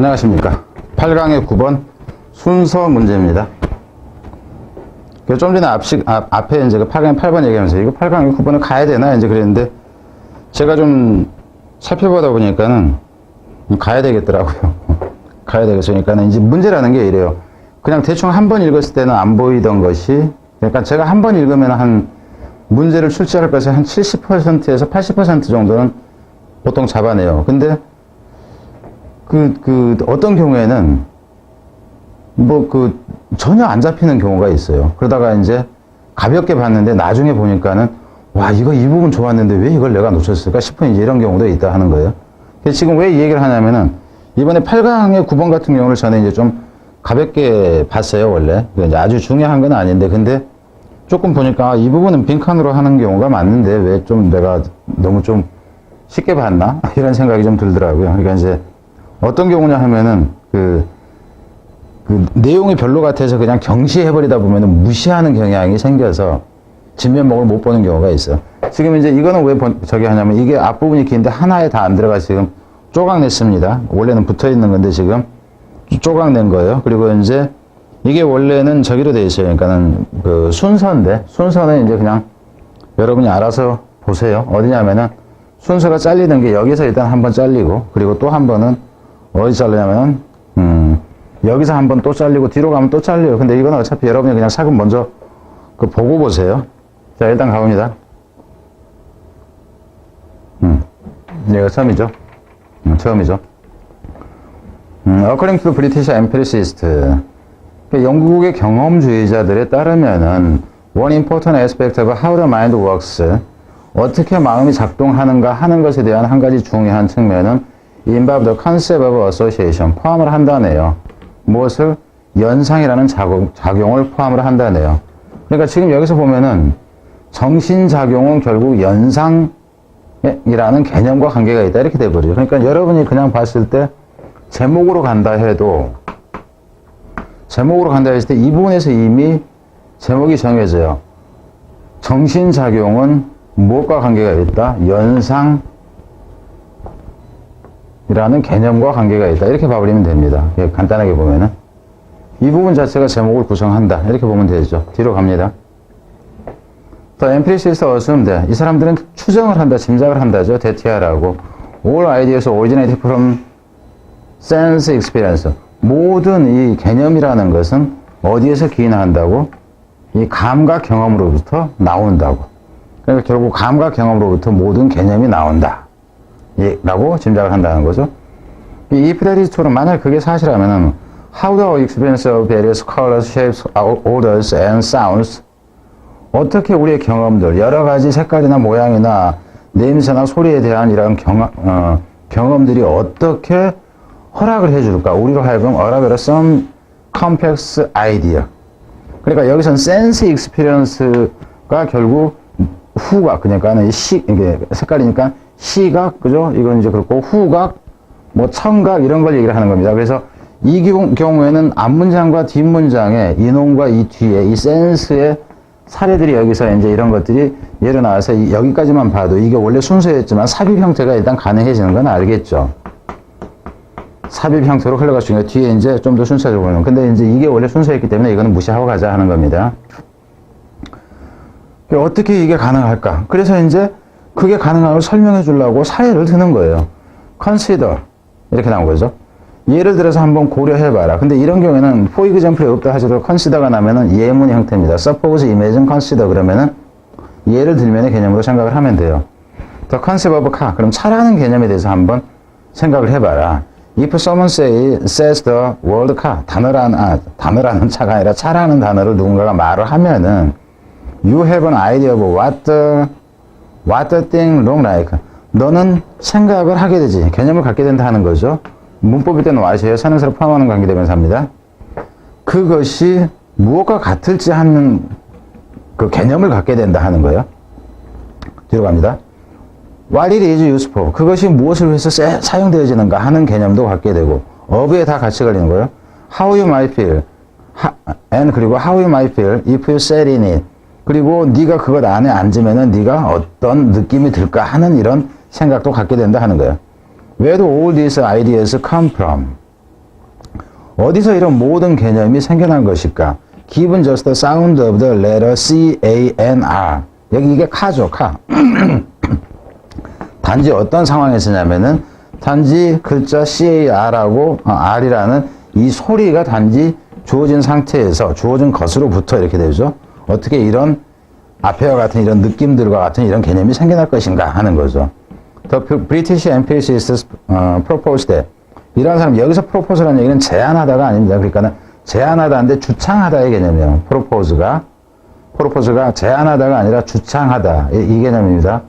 안녕하십니까. 8강의 9번 순서 문제입니다. 그좀 전에 앞식, 앞, 앞에 이제 그 8강의 8번 얘기하면서 이거 8강의 9번을 가야 되나 이제 그랬는데 제가 좀 살펴보다 보니까는 가야 되겠더라고요. 가야 되겠어요. 그러니까 이제 문제라는 게 이래요. 그냥 대충 한 번 읽었을 때는 안 보이던 것이 그러니까 제가 한 번 읽으면 한 문제를 출제할 것에 한 70%에서 80% 정도는 보통 잡아내요. 근데 그, 그, 어떤 경우에는 뭐 그 전혀 안 잡히는 경우가 있어요. 그러다가 이제 가볍게 봤는데 나중에 보니까는 와, 이거 이 부분 좋았는데 왜 이걸 내가 놓쳤을까 싶은 이런 경우도 있다 하는 거예요. 지금 왜 이 얘기를 하냐면은 이번에 8강의 9번 같은 경우를 저는 이제 좀 가볍게 봤어요, 원래. 그 이제 아주 중요한 건 아닌데, 근데 조금 보니까 아, 이 부분은 빈칸으로 하는 경우가 맞는데 왜 좀 내가 너무 좀 쉽게 봤나? 이런 생각이 좀 들더라고요. 그러니까 이제 어떤 경우냐 하면은 그, 그 내용이 별로 같아서 그냥 경시해버리다 보면은 무시하는 경향이 생겨서 진면목을 못 보는 경우가 있어. 지금 이제 이거는 왜 번- 저기 하냐면 이게 앞부분이 긴데 하나에 다 안 들어가 지금 쪼각냈습니다. 원래는 붙어 있는 건데 지금 쪼각낸 거예요. 그리고 이제 이게 원래는 저기로 돼 있어요. 그러니까는 그 순서인데 순서는 이제 그냥 여러분이 알아서 보세요. 어디냐면은 순서가 잘리는 게 여기서 일단 한 번 잘리고 그리고 또 한 번은 어디 잘리냐면 음 여기서 한번 또 잘리고 뒤로 가면 또 잘려요. 근데 이건 어차피 여러분이 그냥 사금 먼저 그 보고 보세요. 자 일단 가봅니다. 음 얘가 처음이죠. 음, 처음이죠. 음, according to British empiricist 그 영국의 경험주의자들에 따르면은 one important aspect of how the mind works 어떻게 마음이 작동하는가 하는 것에 대한 한 가지 중요한 측면은 involve the concept of association 포함을 한다네요. 무엇을 연상이라는 작용, 작용을 포함을 한다네요. 그러니까 지금 여기서 보면은 정신작용은 결국 연상이라는 개념과 관계가 있다 이렇게 돼버려요. 그러니까 여러분이 그냥 봤을 때 제목으로 간다 해도 제목으로 간다 했을 때 이 부분에서 이미 제목이 정해져요. 정신작용은 무엇과 관계가 있다? 연상이 라는 개념과 관계가 있다. 이렇게 봐버리면 됩니다. 예, 간단하게 보면은. 이 부분 자체가 제목을 구성한다. 이렇게 보면 되죠. 뒤로 갑니다. The empiricist assume that 이 사람들은 추정을 한다, 짐작을 한다죠. 대티아라고. All ideas originate from sense experience. 모든 이 개념이라는 것은 어디에서 기인한다고? 이 감각 경험으로부터 나온다고. 그러니까 결국 감각 경험으로부터 모든 개념이 나온다. 예, 라고 짐작을 한다는 거죠. 이 프레디스토는 만약 그게 사실이라면은 how the experience of various colors, shapes, odors and sounds 어떻게 우리의 경험들, 여러 가지 색깔이나 모양이나 냄새나 소리에 대한 이런 경, 어, 경험들이 어떻게 허락을 해줄까? 우리로 하여금 어라베라 some complex idea. 그러니까 여기선 sense experience가 결국 후각, 그러니까는 이 시, 이게 색깔이니까 시각, 그죠? 이건 이제 그렇고 후각, 뭐 청각 이런 걸 얘기를 하는 겁니다. 그래서 이 경우- 경우에는 앞문장과 뒷문장의 이놈과 이 뒤에 이 센스의 사례들이 여기서 이제 이런 것들이 예로 나와서 이- 여기까지만 봐도 이게 원래 순서였지만 삽입 형태가 일단 가능해지는 건 알겠죠. 삽입 형태로 흘러갈 수 있는 거 뒤에 이제 좀 더 순서적으로 보면 근데 이제 이게 원래 순서였기 때문에 이거는 무시하고 가자 하는 겁니다. 어떻게 이게 가능할까? 그래서 이제 그게 가능한 걸 설명해 주려고 사례를 드는 거예요. consider 이렇게 나온 거죠. 예를 들어서 한번 고려해 봐라. 근데 이런 경우에는 for example이 없다 하더라도 consider가 나면은 예문 형태입니다. suppose, imagine, consider 그러면은 예를 들면의 개념으로 생각을 하면 돼요. The concept of car. 그럼 차라는 개념에 대해서 한번 생각을 해봐라. If someone say, says the word car, 단어라는, 아, 단어라는 차가 아니라 차라는 단어를 누군가가 말을 하면은 you have an idea of what the, what the thing look like. 너는 생각을 하게 되지. 개념을 갖게 된다 하는 거죠. 문법일 때는 what이에요. 사는사를 포함하는 관계대명사입니다. 그것이 무엇과 같을지 하는 그 개념을 갖게 된다 하는 거예요. 뒤로 갑니다. What it is used for. 그것이 무엇을 위해서 세- 사용되어지는가 하는 개념도 갖게 되고, of에 다 같이 걸리는 거예요. How you might feel. 하- and 그리고 how you might feel if you sat in it. 그리고 네가 그것 안에 앉으면은 네가 어떤 느낌이 들까 하는 이런 생각도 갖게 된다 하는 거예요. Where do all these ideas come from? 어디서 이런 모든 개념이 생겨난 것일까? Given just the sound of the letter C, A, N, R. 여기 이게 카죠, 카. 단지 어떤 상황에서냐면은 단지 글자 CAR하고 어, R이라는 이 소리가 단지 주어진 상태에서 주어진 것으로부터 이렇게 되죠. 어떻게 이런 앞에와 같은 이런 느낌들과 같은 이런 개념이 생겨날 것인가 하는 거죠. The British empiricists uh, proposed 이런 사람 여기서 propose라는 얘기는 제안하다가 아닙니다. 그러니까는 제안하다인데 주창하다의 개념이에요. propose가 propose가 제안하다가 아니라 주창하다 이, 이 개념입니다.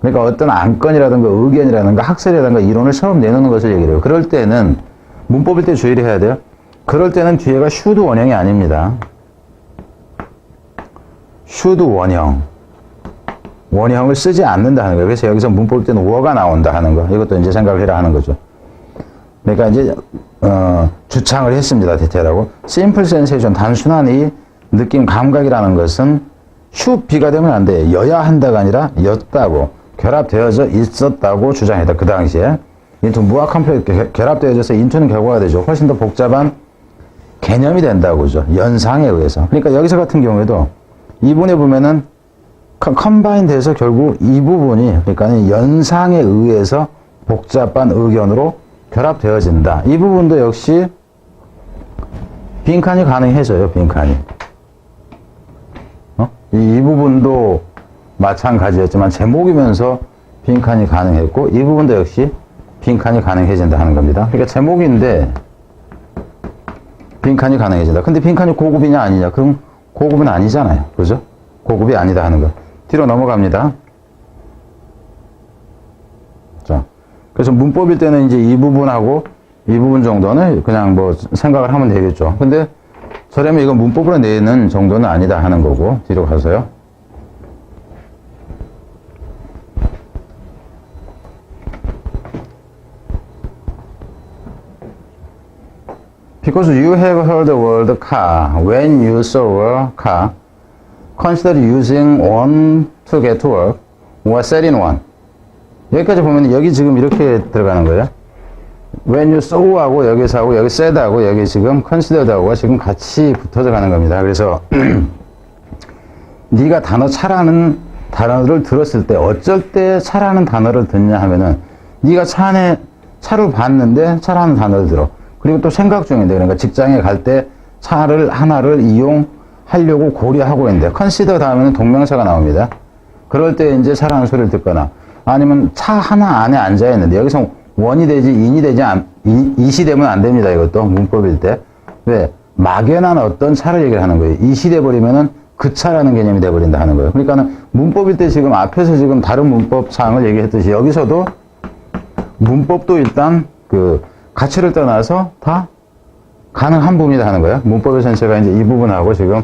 그러니까 어떤 안건이라든가 의견이라든가 학설이라든가 이론을 처음 내놓는 것을 얘기해요. 그럴 때는 문법일 때 주의를 해야 돼요. 그럴 때는 뒤에가 should 원형이 아닙니다. Should 원형. 원형을 쓰지 않는다 는 거예요. 그래서 여기서 문법일 때는 워가 나온다 하는 거. 이것도 이제 생각을 해라 하는 거죠. 그러니까 이제 어, 주창을 했습니다. 대체라고. simple sensation 단순한 이 느낌 감각이라는 것은 should be가 되면 안 돼. 여야 한다가 아니라 였다고 결합되어져 있었다고 주장했다. 그 당시에. 인투 무화 컴플렉 결합되어져서 인투는 결과가 되죠. 훨씬 더 복잡한 개념이 된다고죠. 연상에 의해서. 그러니까 여기서 같은 경우에도 이분에 보면은 컴바인 돼서 결국 이 부분이 그러니까 연상에 의해서 복잡한 의견으로 결합되어진다. 이 부분도 역시 빈칸이 가능해져요. 빈칸이. 어? 이, 이 부분도 마찬가지였지만 제목이면서 빈칸이 가능했고 이 부분도 역시 빈칸이 가능해진다 하는 겁니다. 그러니까 제목인데 빈칸이 가능해진다. 근데 빈칸이 고급이냐 아니냐? 그럼 고급은 아니잖아요. 그죠? 고급이 아니다 하는 거. 뒤로 넘어갑니다. 자, 그래서 문법일 때는 이제 이 부분하고 이 부분 정도는 그냥 뭐 생각을 하면 되겠죠. 근데 저라면 이건 문법으로 내는 정도는 아니다 하는 거고 뒤로 가서요. Because you have heard the word car when you saw a car, consider using one to get to work or selling one. 여기까지 보면 여기 지금 이렇게 들어가는 거예요. When you saw하고 여기서 하고 여기 said하고 여기 지금 considered하고가 지금 같이 붙어져 가는 겁니다. 그래서 네가 단어 차라는 단어를 들었을 때 어쩔 때 차라는 단어를 듣냐 하면은 네가 차 안에 차를 봤는데 차라는 단어를 들어. 그리고 또 생각 중인데 그러니까 직장에 갈 때 차를 하나를 이용하려고 고려하고 있는데 컨시더 다음에는 동명사가 나옵니다. 그럴 때 이제 차라는 소리를 듣거나 아니면 차 하나 안에 앉아 있는데 여기서 원이 되지 인이 되지 안, 이, 이시 되면 안 됩니다. 이것도 문법일 때. 왜? 막연한 어떤 차를 얘기를 하는 거예요. 이시 돼 버리면은 그 차라는 개념이 돼 버린다 하는 거예요. 그러니까는 문법일 때 지금 앞에서 지금 다른 문법 사항을 얘기했듯이 여기서도 문법도 일단 그 가치를 떠나서 다 가능한 부분이다 하는 거예요. 문법에서는 제가 이제 이 부분하고 지금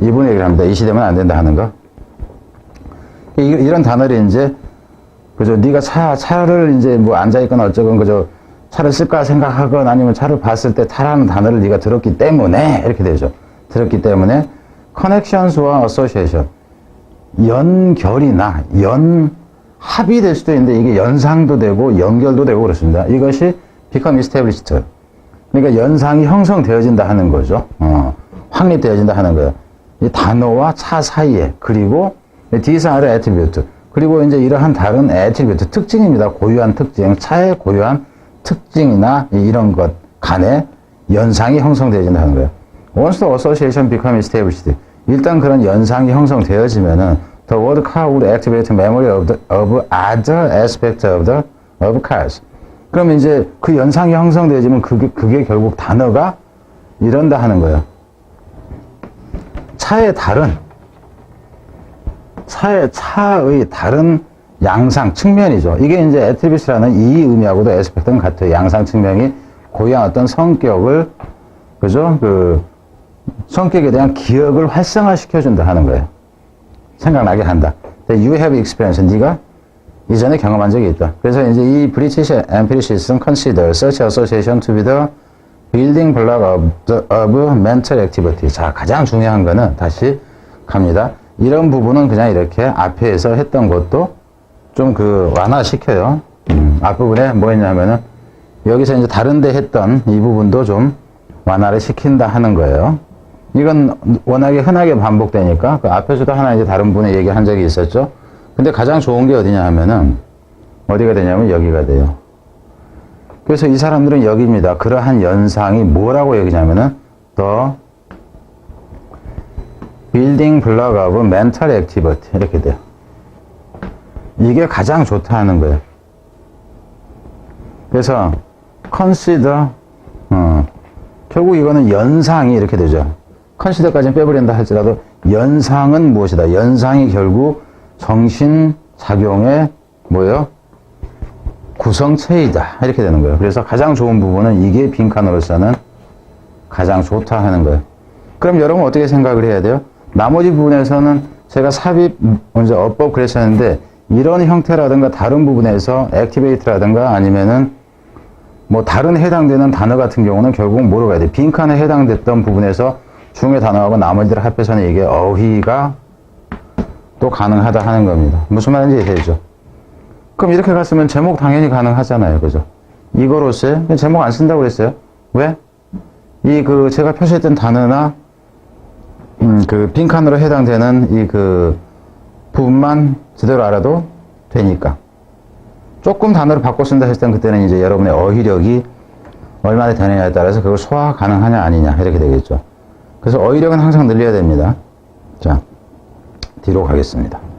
이 부분 얘기를 합니다. 이시 되면 안 된다 하는 거. 이- 이런 단어를 이제 그죠? 네가 차 차를 이제 뭐 앉아 있거나 어쩌건 그저 차를 쓸까 생각하건 아니면 차를 봤을 때 타라는 단어를 네가 들었기 때문에 이렇게 되죠. 들었기 때문에 connections와 association 연결이나 연합이 될 수도 있는데 이게 연상도 되고 연결도 되고 그렇습니다. 이것이 become established. 그러니까 연상이 형성되어진다 하는 거죠. 어, 확립되어진다 하는 거예요. 이 단어와 차 사이에 그리고 these are attribute 그리고 이제 이러한 다른 attribute 특징입니다. 고유한 특징, 차의 고유한 특징이나 이런 것 간에 연상이 형성되어진다 하는 거예요. Once the association become established, 일단 그런 연상이 형성되어지면은 the word car would activate memory of, the, of other aspect of the of cars. 그러면 이제 그 연상이 형성되어지면 그게, 그게 결국 단어가 이런다 하는 거예요. 차의 다른, 차의, 차의 다른 양상, 측면이죠. 이게 이제 애트리비스라는 이 의미하고도 에스펙트는 같아요. 양상 측면이 고유한 어떤 성격을, 그죠? 그, 성격에 대한 기억을 활성화시켜준다 하는 거예요. 생각나게 한다. You have experience. 네가 이전에 경험한 적이 있다. 그래서 이제 이 British empiricists consider such association to be the building block of, the, of mental activity. 자, 가장 중요한 거는 다시 갑니다. 이런 부분은 그냥 이렇게 앞에서 했던 것도 좀 그 완화시켜요. 음, 앞부분에 뭐 했냐면은 여기서 이제 다른데 했던 이 부분도 좀 완화를 시킨다 하는 거예요. 이건 워낙에 흔하게 반복되니까 그 앞에서도 하나 이제 다른 분이 얘기한 적이 있었죠. 근데 가장 좋은 게 어디냐 하면은 어디가 되냐면 여기가 돼요. 그래서 이 사람들은 여기입니다. 그러한 연상이 뭐라고 여기냐면은 더 빌딩 블럭 오브 멘탈 액티비티 이렇게 돼요. 이게 가장 좋다 하는 거예요. 그래서 consider 어, 결국 이거는 연상이 이렇게 되죠. 컨시더까지는 빼버린다 할지라도 연상은 무엇이다. 연상이 결국 정신 작용의 뭐예요? 구성체이다. 이렇게 되는 거예요. 그래서 가장 좋은 부분은 이게 빈칸으로서는 가장 좋다 하는 거예요. 그럼 여러분 어떻게 생각을 해야 돼요? 나머지 부분에서는 제가 삽입 먼저 어법 그랬었는데 이런 형태라든가 다른 부분에서 액티베이트라든가 아니면은 뭐 다른 해당되는 단어 같은 경우는 결국 뭐로 가야 돼? 빈칸에 해당됐던 부분에서 중의 단어하고 나머지를 합해서는 이게 어휘가 또 가능하다 하는 겁니다. 무슨 말인지 이해되죠? 그럼 이렇게 갔으면 제목 당연히 가능하잖아요. 그죠? 이거로서 제목 안 쓴다고 그랬어요. 왜? 이 그 제가 표시했던 단어나 음, 그 빈칸으로 해당되는 이 그 부분만 제대로 알아도 되니까. 조금 단어를 바꿔 쓴다 했을 땐 그때는 이제 여러분의 어휘력이 얼마나 되느냐에 따라서 그걸 소화 가능하냐 아니냐 이렇게 되겠죠. 그래서 어휘력은 항상 늘려야 됩니다. 자, 뒤로 가겠습니다.